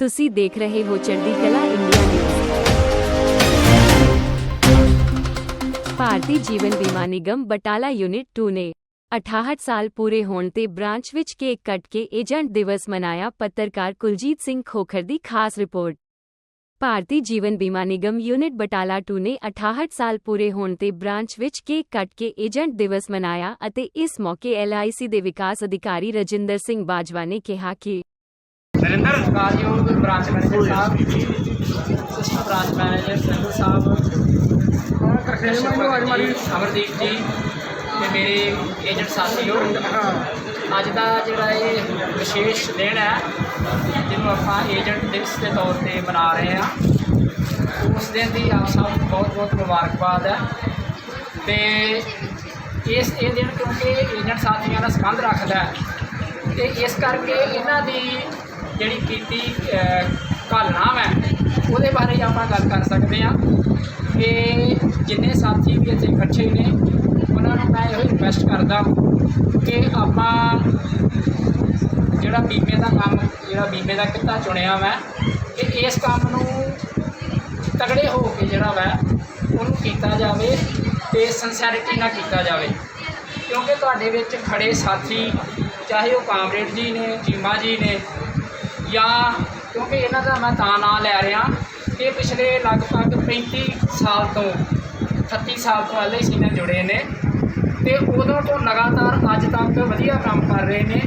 ਤੁਸੀਂ ਦੇਖ ਰਹੇ ਹੋ ਚੜ੍ਹਦੀ ਕਲਾ ਇੰਡੀਆ ਨਿਊਜ਼। ਭਾਰਤੀ ਜੀਵਨ ਬੀਮਾ ਨਿਗਮ ਬਟਾਲਾ ਯੂਨਿਟ 2 ਨੇ 68 ਸਾਲ ਪੂਰੇ ਹੋਣ ਤੇ ਬ੍ਰਾਂਚ ਵਿੱਚ ਕੇਕ ਕੱਟ ਕੇ ਏਜੰਟ ਦਿਵਸ ਮਨਾਇਆ ਪੱਤਰਕਾਰ ਕੁਲਜੀਤ ਸਿੰਘ ਖੋਖਰ ਦੀ ਖਾਸ ਰਿਪੋਰਟ। ਭਾਰਤੀ ਜੀਵਨ ਬੀਮਾ ਨਿਗਮ ਯੂਨਿਟ ਬਟਾਲਾ 2 ਨੇ 68 ਸਾਲ ਪੂਰੇ ਹੋਣ ਤੇ ਬ੍ਰਾਂਚ ਵਿੱਚ ਕੇਕ ਕੱਟ ਕੇ ਏਜੰਟ ਦਿਵਸ ਮਨਾਇਆ ਅਤੇ ਇਸ ਮੌਕੇ ਐਲਆਈਸੀ ਦੇ ਵਿਕਾਸ ਅਧਿਕਾਰੀ ਰਜਿੰਦਰ ਸਿੰਘ ਬਾਜਵਾ ਨੇ ਕਿਹਾ ਕਿ ਨਰਿੰਦਰ? ਕਾਰਯੋਗ ਬ੍ਰਾਂਚ ਮੈਨੇਜਰ ਸਾਹਿਬ ਅਸਿਸਟੈਂਟ ਬ੍ਰਾਂਚ ਮੈਨੇਜਰ ਸੰਧੂ ਸਾਹਿਬ। ਕਰਕੇਸ਼ ਅਮਰਦੀਪ ਜੀ ਤੇ ਮੇਰੇ ਏਜੰਟ ਸਾਥੀਓ। ਅੱਜ ਦਾ ਜਿਹੜਾ ਇਹ ਵਿਸ਼ੇਸ਼ ਦਿਨ ਹੈ ਜਿਹਨੂੰ ਆਪਾਂ ਏਜੰਟ ਦਿਵਸ ਦੇ ਤੌਰ ਤੇ ਮਨਾ ਰਹੇ ਹਾਂ ਉਸ ਦਿਨ ਦੀ ਆਪ ਸਭ ਨੂੰ ਬਹੁਤ ਬਹੁਤ ਮੁਬਾਰਕਬਾਦ ਹੈ। ਤੇ ਇਸ ਇਹ ਦਿਨ ਕਿਉਂਕਿ ਏਜੰਟ ਸਾਥੀਆਂ ਦਾ ਸੰਬੰਧ ਰੱਖਦਾ ਹੈ। ਤੇ ਇਸ ਕਰਕੇ ਇਹਨਾਂ ਦੀ ਜਿਹੜੀ ਕੀਤੀ ਘਾਲਣਾ ਹੈ ਉਹਦੇ ਬਾਰੇ ਆਪਾਂ ਗੱਲ ਕਰ ਸਕਦੇ ਹਾਂ ਕਿ ਜਿੰਨੇ ਸਾਥੀ ਵੀ ਇੱਥੇ ਇਕੱਠੇ ਨੇ, ਉਹਨਾਂ ਨੂੰ ਮੈਂ ਇਹੋ ਰਿਕਵੈਸਟ ਕਰਦਾ ਕਿ ਆਪਾਂ ਜਿਹੜਾ ਬੀਮੇ ਦਾ ਕੰਮ, ਜਿਹੜਾ ਬੀਮੇ ਦਾ ਕਿੱਤਾ ਚੁਣਿਆ ਵੈ ਕਿ ਇਸ ਕੰਮ ਨੂੰ ਤਗੜੇ ਹੋ ਕੇ ਜਿਹੜਾ ਵੈ, ਉਹਨੂੰ ਕੀਤਾ ਜਾਵੇ ਤੇ ਸੰਸੈਰਿਟੀ ਨਾਲ ਕੀਤਾ ਜਾਵੇ। ਕਿਉਂਕਿ ਤੁਹਾਡੇ ਵਿੱਚ ਖੜੇ ਸਾਥੀ, ਚਾਹੇ ਉਹ ਕਾਮਰੇਡ ਜੀ ਨੇ, ਚੀਮਾ ਜੀ ਨੇ ਜਾਂ ਕਿਉਂਕਿ ਇਹਨਾਂ ਦਾ ਮੈਂ ਤਾਂ ਨਾਂ ਲੈ ਰਿਹਾ, ਇਹ ਪਿਛਲੇ ਲਗਭਗ 35 ਸਾਲ ਤੋਂ 38 ਸਾਲ ਤੋਂ ਐਲਆਈਸੀ ਨਾਲ ਜੁੜੇ ਨੇ ਤੇ ਉਦੋਂ ਤੋਂ ਲਗਾਤਾਰ ਅੱਜ ਤੱਕ ਵਧੀਆ ਕੰਮ ਕਰ ਰਹੇ ਨੇ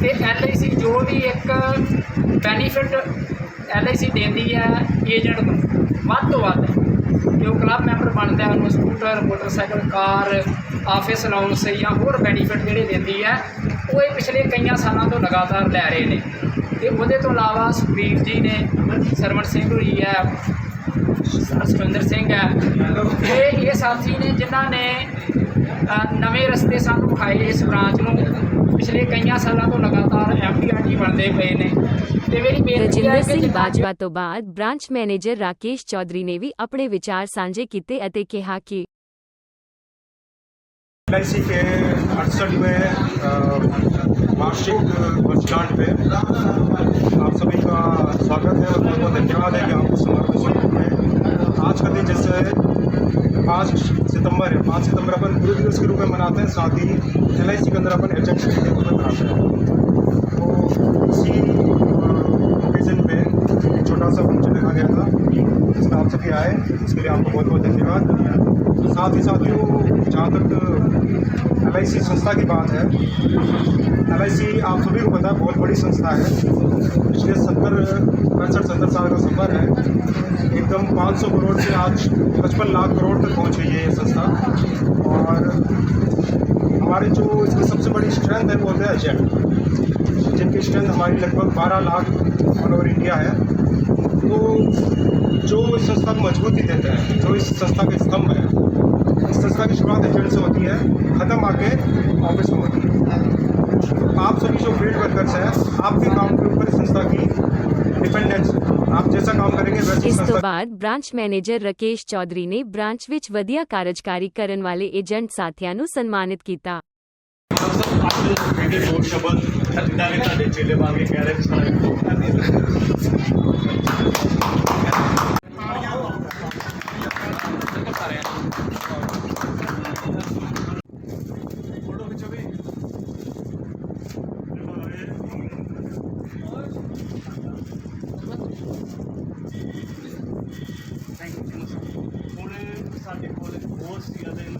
ਤੇ ਐਲਆਈਸੀ ਜੋ ਵੀ ਇੱਕ ਬੈਨੀਫਿਟ ਐਲਆਈਸੀ ਦਿੰਦੀ ਹੈ ਏਜੰਟ ਨੂੰ ਵੱਧ ਤੋਂ ਵੱਧ ਜੋ ਕਲੱਬ ਮੈਂਬਰ ਬਣਦਾ ਉਹਨੂੰ scooter motorcycle car office allowance ਜਾਂ ਹੋਰ ਬੈਨੀਫਿਟ ਜਿਹੜੇ ਦਿੰਦੀ ਹੈ, ਉਹ ਇਹ ਪਿਛਲੇ ਕਈਆਂ ਸਾਲਾਂ ਤੋਂ ਲਗਾਤਾਰ ਲੈ ਰਹੇ ਨੇ। तो वो तो अलावा सुखबीर जी ने सरवण सिंह हुई है सुखविंदर सिंह है ये ये साथी ने जिन्होंने नवे रस्ते सू खाए इस ब्रांच में पिछले कई सालों तो लगातार एम पी आर जी बनते पे ने ਰਜਿੰਦਰ ਸਿੰਘ ਬਾਜਵਾ ਤੋਂ ਬਾਅਦ ਬ੍ਰਾਂਚ ਮੈਨੇਜਰ ਰਾਕੇਸ਼ ਚੌਧਰੀ ਨੇ ਵੀ ਆਪਣੇ ਵਿਚਾਰ वार्षिक वर्षगांठ पे। आप सभी का स्वागत है और बहुत बहुत धन्यवाद है कि आपको समारोह में आज का दिन जैसे पाँच सितंबर है पाँच सितंबर अपन गुरु दिवस के रूप में मनाते हैं, साथ ही एल आई सी के अंदर अपन एजेंट के रूप में मनाते हैं। तो इसी ओकेजन पे एक छोटा सा फ़ंक्शन रखा गया था, जिसमें आप सभी आए, इसके लिए आपको बहुत बहुत धन्यवाद। साथ ही साथियों जहाँ तक एल संस्था की बात है। एल आप सभी को पता है, बहुत बड़ी संस्था है। पिछले सत्तर, पैंसठ, सत्तर साल का सफ़र है। एकदम 500 करोड़ से आज पचपन लाख करोड़ तक पहुँच है ये संस्था। और हमारी जो इसकी सबसे बड़ी स्ट्रेंथ है, वो है एजेंट जिनकी स्ट्रेंथ हमारी लगभग 12 लाख ऑल ओवर इंडिया है। तो जो इस संस्था को मजबूती देते हैं, जो इस संस्था के स्तंभ है की शुरुआत एजेंट से होती है ख़त्म आके ऑफिस में होती है तो आप सभी जो फील्ड वर्कर्स हैं आपके काम के ऊपर इस संस्था की डिपेंडेंस है आप जैसा काम करेंगे वैसे ਇਸ ਤੋਂ संस्था ਬਾਅਦ ਬ੍ਰਾਂਚ ਮੈਨੇਜਰ ਰਾਕੇਸ਼ ਚੌਧਰੀ ਨੇ ਬ੍ਰਾਂਚ ਵਿੱਚ ਵਧੀਆ ਕਾਰਜਕਾਰੀ ਕਰਨ ਵਾਲੇ ਏਜੰਟ ਸਾਥੀਆਂ ਨੂੰ ਸਨਮਾਨਿਤ ਕੀਤਾ ਕਹਿੰਦੇ Dios, día del